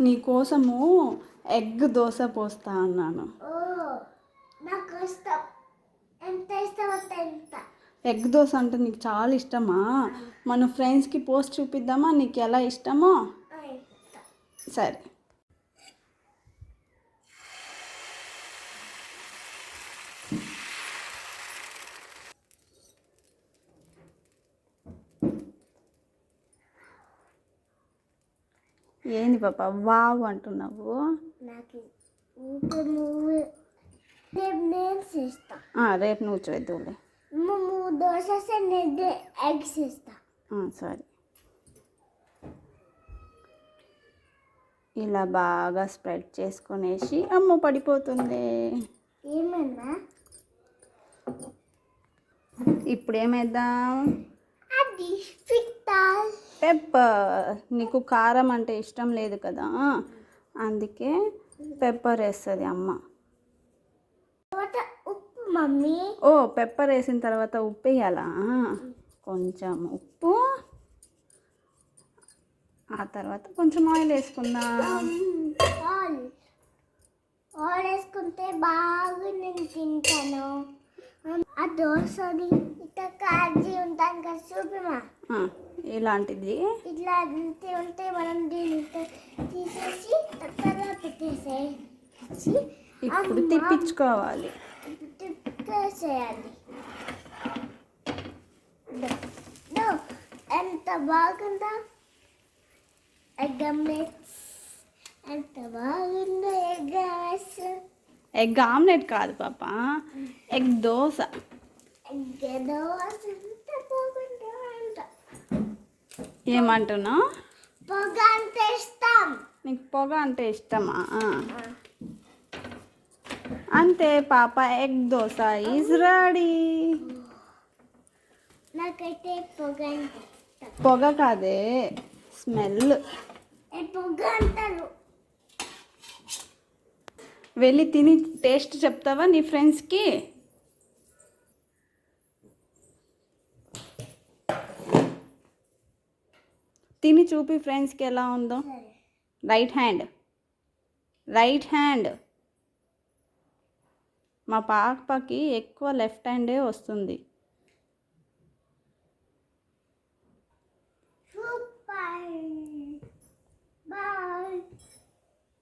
నీకోసము egg dosa పోస్తా అన్నాను. Egg dosa అంటే నీకు చాలా ఇష్టమా? మన ఫ్రెండ్స్కి పోస్ట్ చూపిద్దామా? నీకు ఎలా ఇష్టమో. సరే. ఏంది పాప వావ్ అంటున్నావు? రేపు నువ్వు చేద్దులే ఎగ్స్ ఇస్తా ఆ, సరే. ఇలా బాగా స్ప్రెడ్ చేసుకొనేసి అమ్మ పడిపోతుంది. ఏమన్నా? ఇప్పుడు ఏమేద్దాం అది పెప్పర్ నీకు కారం అంటే ఇష్టం లేదు కదా? అందుకే పెప్పర్ వేస్తుంది అమ్మ. తర్వాత ఉప్పు మమ్మీ. ఓ పెప్పర్ వేసిన తర్వాత ఉప్పు వేయాలా? కొంచెం ఉప్పు. ఆ తర్వాత కొంచెం ఆయిల్ వేసుకుందాం. ఆల్ వేసుకుంటే బాగా నేను తింటాను. ఆ దోశని ఇట్లా కాజీ ఉంటాను కదా చూపిమా? ఇలాంటిది ఇట్లా అంతే ఉంటే మనం దీన్ని తీసేసి తర్వాత పెట్టేసేసి ఇప్పుడు తిప్పించుకోవాలి. తిప్పేసేయాలి. ఎంత బాగుందా. ఎంత బాగుందో. ఎగ్ ఆమ్లెట్ కాదు పాప ఎగ్ దోశ ఏమంటున్నావు? పొగ అంటే ఇష్టం। నీకు పొగ అంటే ఇష్టమా అంతే పాప ఎగ్ దోశ ఈజ్ రెడీ పొగ కాదే స్మెల్. వెళ్ళి తిని టేస్ట్ చెప్తావా నీ ఫ్రెండ్స్కి? తిని చూపి ఫ్రెండ్స్కి ఎలా ఉందో. Right hand. Right hand. మా పాపకి ఎక్కువ లెఫ్ట్ హ్యాండే వస్తుంది.